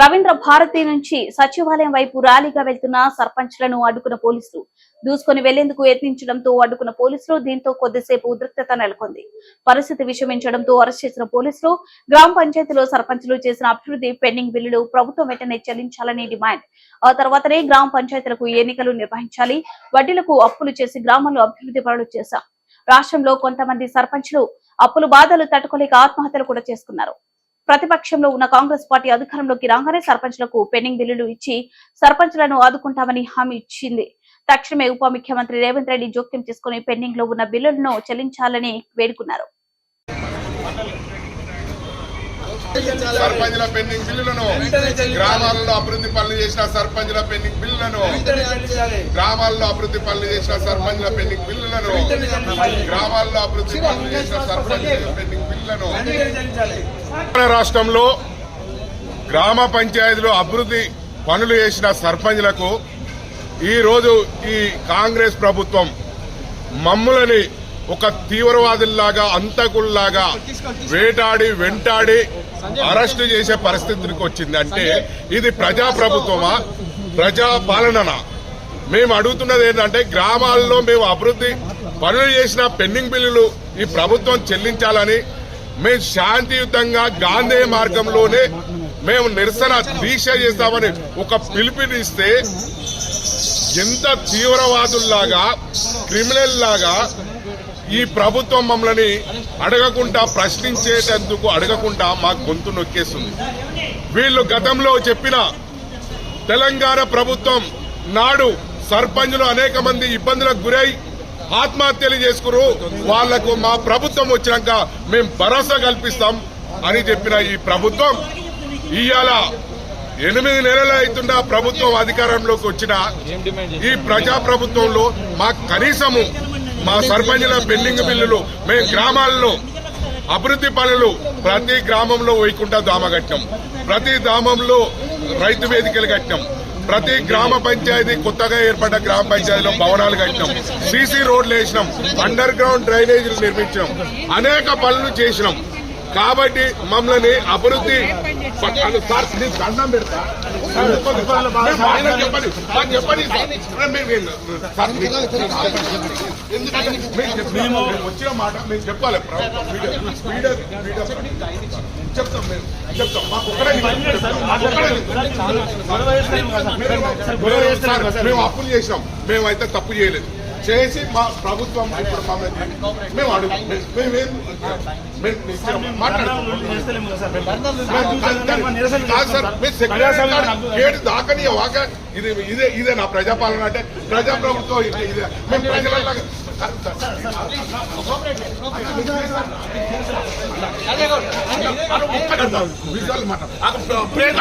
రవీంద్ర భారతి నుంచి సచివాలయం వైపు ర్యాలీగా వెళ్తున్న సర్పంచ్లను అడ్డుకున్న పోలీసులు. దూసుకొని వెళ్ళేందుకు యత్నించడంతో అడ్డుకున్న పోలీసులు దీంతో కొద్దిసేపు ఉద్రిక్తత నెలకొంది. పరిస్థితి విషమించడంతో అరెస్ట్ చేసిన పోలీసులు గ్రామ పంచాయతీలో సర్పంచులు చేసిన అభివృద్ధి పెండింగ్ బిల్లులు ప్రభుత్వం వెంటనే చెల్లించాలని డిమాండ్. ఆ తర్వాతనే గ్రామ పంచాయతీలకు ఎన్నికలు నిర్వహించాలి వడ్డీలకు అప్పులు చేసి గ్రామంలో అభివృద్ధి పనులు చేశాం. రాష్ట్రంలో కొంతమంది సర్పంచ్లు అప్పులు బాధలు తట్టుకోలేక ఆత్మహత్యలు కూడా చేసుకున్నారు. ప్రతిపక్షంలో ఉన్న కాంగ్రెస్ పార్టీ అధికారంలోకి రాగానే సర్పంచ్లకు పెండింగ్ బిల్లులు ఇచ్చి సర్పంచ్లను ఆదుకుంటామని హామీ ఇచ్చింది. తక్షణమే ఉప ముఖ్యమంత్రి రేవంత్ రెడ్డి జోక్యం చేసుకుని పెండింగ్లో ఉన్న బిల్లులను చెల్లించాలని వేడుకున్నారు. సర్పంచుల పెండింగ్ బిల్లులను గ్రామాలలో అభివృద్ధి పనులు చేసిన సర్పంచుల పెండింగ్ బిల్లులను గ్రామాల్లో అభివృద్ధి పనులు చేసిన సర్పంచుల పెండింగ్ బిల్లులను గ్రామాల్లో అభివృద్ధి పనులు చేసిన సర్పంచుల పెండింగ్ బిల్లులను రాష్ట్రంలో గ్రామ పంచాయతీలో అభివృద్ధి పనులు చేసిన సర్పంచులకు ఈ రోజు ఈ కాంగ్రెస్ ప్రభుత్వం మమ్ములని ఒక తీవ్రవాదుల్లాగా అంతకుల్లాగా వేటాడి వెంటాడి అరెస్టు చేసే పరిస్థితికి వచ్చింది అంటే ఇది ప్రజా ప్రభుత్వమా ప్రజా పాలననా మేము అడుగుతున్నది ఏంటంటే గ్రామాల్లో మేము అభివృద్ధి పనులు చేసిన పెండింగ్ బిల్లులు ఈ ప్రభుత్వం చెల్లించాలని మేము శాంతియుతంగా గాంధీ మార్గంలోనే మేము నిరసన దీక్ష చేస్తామని ఒక పిలుపునిస్తే ఎంత తీవ్రవాదుల్లాగా క్రిమినల్ లాగా ఈ ప్రభుత్వం మమ్మల్ని అడగకుండా ప్రశ్నించేటందుకు అడగకుండా మా గొంతు నొక్కేస్తుంది వీళ్ళు గతంలో చెప్పిన తెలంగాణ ప్రభుత్వం నాడు సర్పంచులు అనేక మంది ఇబ్బందులకు గురై ఆత్మహత్యలు చేసుకురు. వాళ్ళకు మా ప్రభుత్వం వచ్చినాక మేము భరోసా కల్పిస్తాం అని చెప్పిన ఈ ప్రభుత్వం ఇవాళ ఎనిమిది నెలలు అవుతున్న ప్రభుత్వం అధికారంలోకి వచ్చిన ఈ ప్రజా ప్రభుత్వంలో మా కనీసము మా సర్పంచుల పెండింగ్ బిల్లులు మేము గ్రామాల్లో అభివృద్ధి పనులు ప్రతి గ్రామంలో వైకుంఠ ధామ కట్టినాం. ప్రతి ధామంలో రైతు వేదికలు కట్టినాం. ప్రతి గ్రామ పంచాయతీ కొత్తగా ఏర్పడ్డ గ్రామ పంచాయతీలో భవనాలు కట్టినాం. సీసీ రోడ్లు వేసినాం. అండర్ గ్రౌండ్ డ్రైనేజీలు నిర్మించినాం. అనేక పనులు చేసినాం. కాబట్టి మమ్మల్ని అభివృద్ధి పక్కన- సార్, నేను దండం పెడతా. సార్, చెప్పండి. చెప్పండి. మేము- వచ్చిన మాట మేము చెప్పాలి చెప్తాం మేము చెప్తాం మాకు ఒక్కడే మేము అప్పులు చేసినాం మేమైతే తప్పు చేయలేదు చేసి మా ప్రభుత్వం ఇప్పుడు మమ్మల్ని మేము అడుగు గేట్ దాకని వాక ఇది ఇదే ఇదే నా ప్రజాపాలన అంటే ప్రజా ప్రభుత్వం ఇదే మేము ఒక్కడే మాట